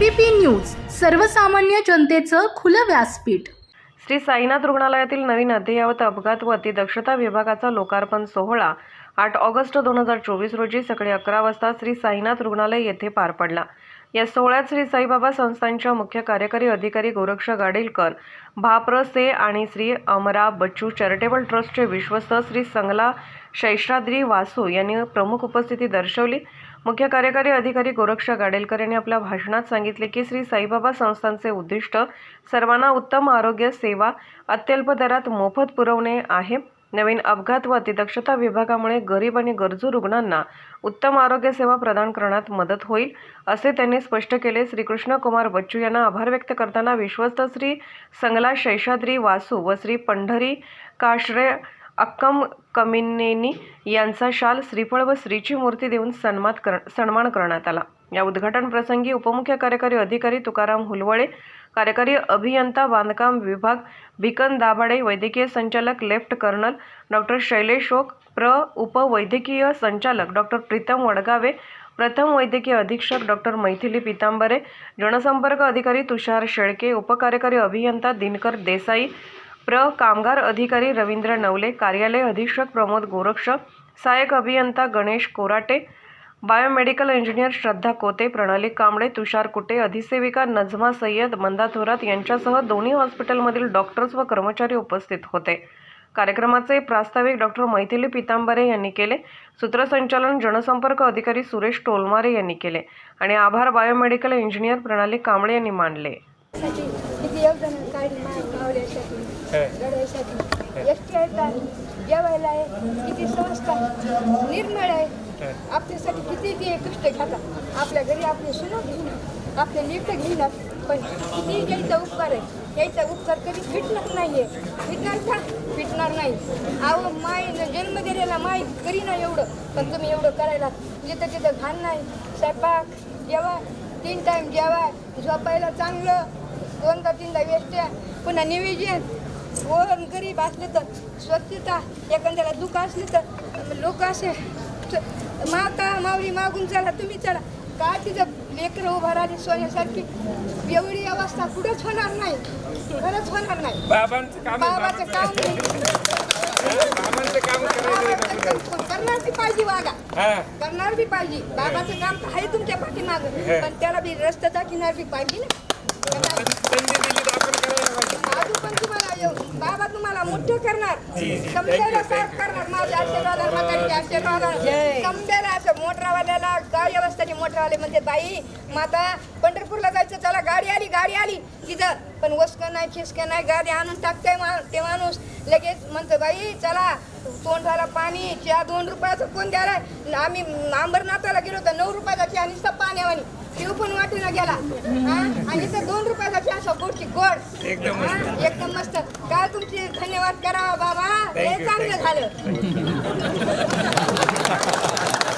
ABP news सर्वसामान्य जनतेचं खुलं व्यासपीठ. श्री साईनाथ रुग्णालयातील नवीन अद्ययावत अपघात व अतिदक्षता विभागाचा लोकार्पण सोहळा आठ ऑगस्ट दोन हजार चोवीस रोजी सकाळी अकरा वाजता श्री साईनाथ रुग्णालय येथे पार पडला. या सोहळ्यात श्री साईबाबा संस्थांच्या मुख्य कार्यकारी अधिकारी गोरक्ष गाडेलकर भाप्र से आणि श्री अमरा बच्चू चॅरिटेबल ट्रस्टचे विश्वस्त श्री संगला शैषाद्री वासू यांनी प्रमुख उपस्थिती दर्शवली. मुख्य कार्यकारी अधिकारी गोरक्ष गाडेलकर यांनी आपल्या भाषणात सांगितले की श्री साईबाबा संस्थांचे उद्दिष्ट सर्वांना उत्तम आरोग्य सेवा अत्यल्प दरात मोफत पुरवणे आहे. नवीन अपघात व अतिदक्षता विभागामुळे गरीब आणि गरजू रुग्णांना उत्तम आरोग्य सेवा प्रदान करण्यात मदत होईल असे त्यांनी स्पष्ट केले. श्रीकृष्ण कुमार बच्चू यांना आभार व्यक्त करताना विश्वस्त श्री संगला शैषाद्री वासू व श्री पंढरी काश्रे अक्कम कमिनेनी यांचा शाल श्रीफळ व श्रीची मूर्ती देऊन सन्मान कर सन्मान करण्यात आला. या उद्घाटन प्रसंगी उपमुख्य कार्यकारी अधिकारी तुकाराम हुलवळे कार्यकारी अभियंता बांधकाम विभाग भिकन दाभाडे वैद्यकीय संचालक lieutenant colonel doctor Shailesh Oak प्र. उपवैद्यकीय संचालक डॉक्टर प्रीतम वडगावे प्रथम वैद्यकीय अधीक्षक डॉक्टर मैथिली पितांबरे जनसंपर्क अधिकारी तुषार शेळके उपकार्यकारी अभियंता दिनकर देसाई प्र. कामगार अधिकारी रवींद्र नवले कार्यालय अधीक्षक प्रमोद गोरक्ष सहाय्यक अभियंता गणेश कोराटे बायोमेडिकल इंजिनियर श्रद्धा कोते प्रणाली कांबळे तुषार कुटे अधिसेविका नजमा सय्यद मंदा थोरात यांच्यासह दोन्ही हॉस्पिटलमधील डॉक्टर्स व कर्मचारी उपस्थित होते. कार्यक्रमाचे प्रास्ताविक डॉक्टर मैथिली पितांबरे यांनी केले. सूत्रसंचालन जनसंपर्क अधिकारी सुरेश टोलमारे यांनी केले. आणि आभार बायोमेडिकल इंजिनियर प्रणाली कांबळे यांनी मानले. साठी किती योगदान काढली माझ्या मावल्यासाठी लढाईसाठी आहेत जेवायला आहे किती संस्था निर्मळ आहे आपल्यासाठी किती ते कष्ट घेतात आपल्या घरी आपले सुना घेणार आपले लेकरं घेणार पण किती यायचा उपकार आहे यायचा उपकार कधी फिटणार नाही आहे फिटणार का फिटणार नाही अहो माय जन्म दिलेला माय करी ना एवढं पण तुम्ही एवढं करायला जिथं तिथं घाण नाही स्वयंपाक जेवा तीन टाईम जेवा झोपायला चांगलं दोनदा तीनदा वेष्ट्या पुन्हा निवेदन वर गरीब असले तर स्वच्छता एखाद्याला दुःख असले तर लोक असे. माता माऊली मागून चला तुम्ही चला. का तिथं लेकरं उभा राहिली सोन्यासारखी? एवढी अवस्था कुठंच होणार नाही. खरंच होणार नाही. बाबांचं काम करणार बी पाहिजे वागा. हा. करणार बी पाहिजे. बाबाचं काम आहे तुमच्या पाठीमाग. पण त्याला बी रस्ता दाखिणार बी पाहिजे ना. बाबा तुम्हाला मोठं करणार समजायला साफ करणार माझ्या आशीर्वादाला म्हातारीच्या आशीर्वादाला समजायला असं मोटरावाल्याला गाडी अवस्थाची मोटरवाले म्हणजे बाई माता पंढरपूरला जायचं चला गाडी आली गाडी आली तिथं पण वस्कं नाही खिसकं नाही गाडी आणून टाकताय मा ते माणूस लगेच म्हणतो बाई चला तोंडाला पाणी चहा दोन रुपयाचं कोण द्यायला आम्ही अंबरनाथाला गेलो तर नऊ रुपयाचा चहा नुसतं पाणी वाटून गेला? आणि इथं दोन चहा असा गोडची गोड एकदम? एकदम मस्त. काय तुमचे धन्यवाद करा बाबा. हे चांगलं झालं.